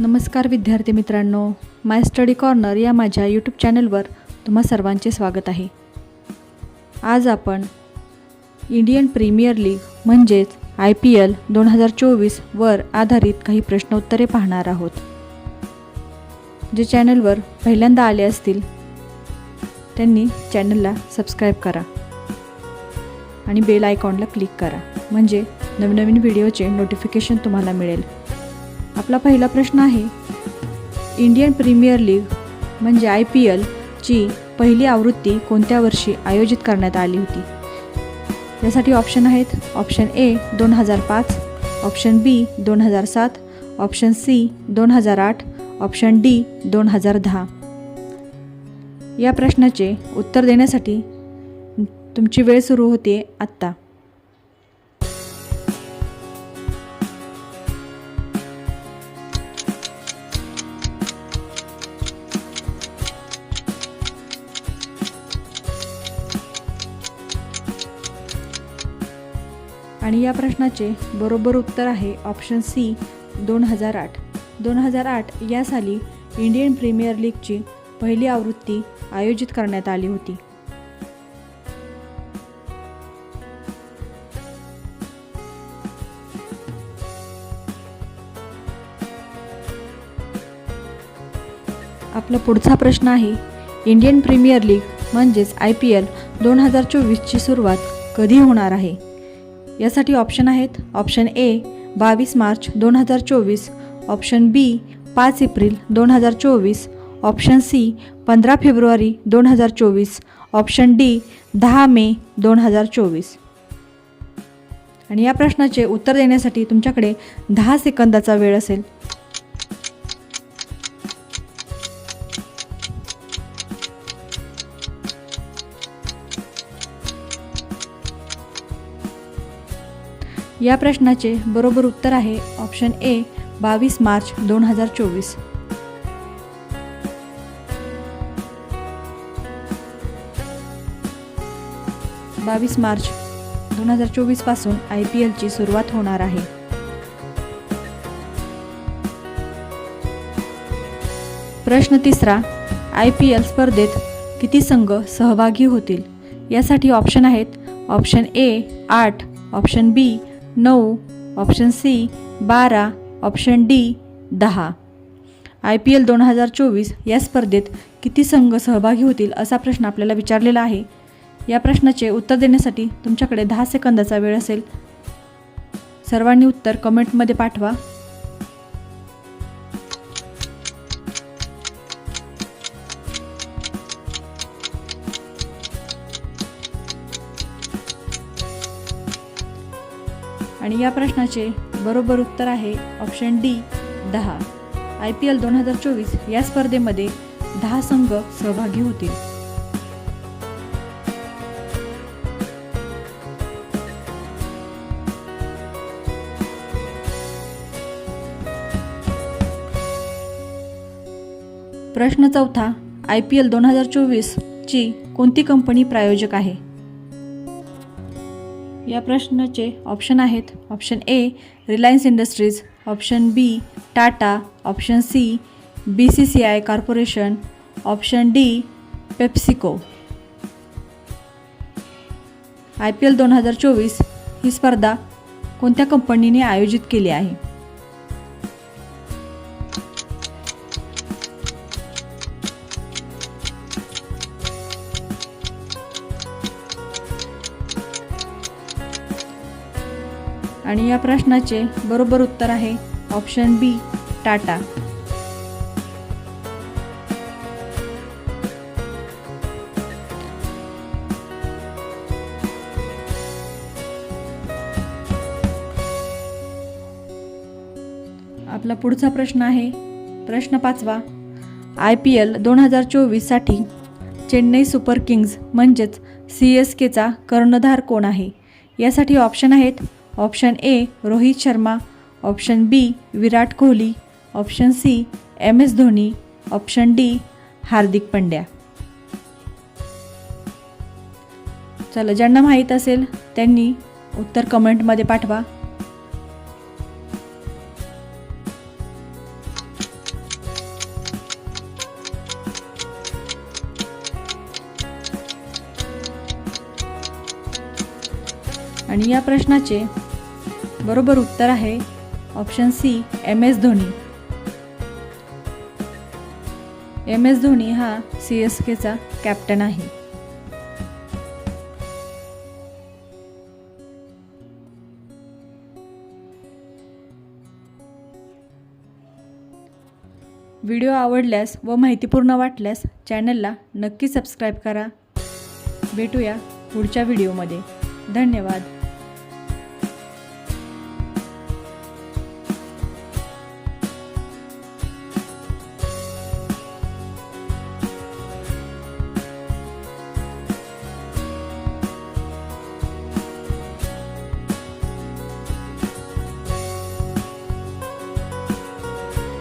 नमस्कार विद्यार्थी मित्रांनो माय स्टडी कॉर्नर या माझ्या यूट्यूब चॅनलवर तुम्हा सर्वांचे स्वागत आहे. आज आपण इंडियन प्रीमियर लीग म्हणजेच आय पी एल दोन हजार चोवीसवर आधारित काही प्रश्नोत्तरे पाहणार आहोत. जे चॅनलवर पहिल्यांदा आले असतील त्यांनी चॅनलला सबस्क्राईब करा आणि बेल आयकॉनला क्लिक करा. म्हणजे नवनवीन व्हिडिओचे नोटिफिकेशन तुम्हाला मिळेल. आपला पहिला प्रश्न आहे. इंडियन प्रीमियर लीग म्हणजे आय पी एलची पहिली आवृत्ती कोणत्या वर्षी आयोजित करण्यात आली होती? यासाठी ऑप्शन आहेत. ऑप्शन ए दोन हजार पाच ऑप्शन बी दोन हजार सात ऑप्शन सी दोन हजार आठ ऑप्शन डी दोन हजार दहा. या प्रश्नाचे उत्तर देण्यासाठी तुमची वेळ सुरू होते आत्ता. आणि या प्रश्नाचे बरोबर उत्तर आहे ऑप्शन सी दोन हजार आठ. दोन हजार आठ या साली इंडियन प्रीमियर लीगची पहिली आवृत्ती आयोजित करण्यात आली होती. आपला पुढचा प्रश्न आहे इंडियन प्रीमियर लीग म्हणजेच आय पी एल दोन हजार चोवीसची सुरुवात कधी होणार आहे? यासाठी ऑप्शन आहेत. ऑप्शन ए बावीस मार्च दोन हजार चोवीस. ऑप्शन बी पाच एप्रिल दोन हजार चोवीस. ऑप्शन सी पंधरा फेब्रुवारी दोन हजार चोवीस. ऑप्शन डी दहा मे दोन हजार चोवीस. आणि या प्रश्नाचे उत्तर देण्यासाठी तुमच्याकडे दहा सेकंदाचा वेळ असेल. या प्रश्नाचे बरोबर उत्तर आहे ऑप्शन ए बावीस मार्च दोन हजार चोवीस. बावीस मार्च दोन हजार चोवीसपासून आय पी एलची सुरुवात होणार आहे. प्रश्न तिसरा आय पी एल स्पर्धेत किती संघ सहभागी होतील? यासाठी ऑप्शन आहेत ऑप्शन ए आठ ऑप्शन बी नऊ ऑप्शन सी बारा ऑप्शन डी दहा. आय पी एल दोन हजार चोवीस या स्पर्धेत किती संघ सहभागी होतील असा प्रश्न आपल्याला विचारलेला आहे. या प्रश्नाचे उत्तर देण्यासाठी तुमच्याकडे दहा सेकंदाचा वेळ असेल. सर्वांनी उत्तर कमेंटमध्ये पाठवा. आणि या प्रश्नाचे बरोबर उत्तर आहे ऑप्शन डी दहा. आय पी एल दोन हजार चोवीस या स्पर्धेमध्ये दहा संघ सहभागी होतील. प्रश्न चौथा आय पी एल दोन हजार चोवीसची कोणती कंपनी प्रायोजक आहे? या प्रश्नाचे ऑप्शन आहेत. Option A Reliance Industries option B Tata option C B C C I corporation option D PepsiCo I P L दोन हजार चोवीस ही स्पर्धा कोणत्या कंपनीने आयोजित केली आहे? आणि या प्रश्नाचे बरोबर उत्तर आहे ऑप्शन बी टाटा. आपला पुढचा प्रश्न आहे प्रश्न पाचवा. आय पी एल दोन हजार चोवीससाठी चेन्नई सुपर किंग्ज म्हणजेच सी एस केचा कर्णधार कोण आहे? यासाठी ऑप्शन आहेत option A Rohit Sharma option B Virat Kohli option C M S Dhoni option D Hardik Pandya. चला ज्यांना माहीत असेल त्यांनी उत्तर कमेंटमध्ये पाठवा. आणि या प्रश्नाचे बरोबर उत्तर आहे option C M S Dhoni. M S Dhoni हा सी एस केचा कॅप्टन आहे. व्हिडिओ आवडल्यास व माहितीपूर्ण वाटल्यास चॅनलला नक्की सबस्क्राईब करा. भेटूया पुढच्या व्हिडिओमध्ये. धन्यवाद.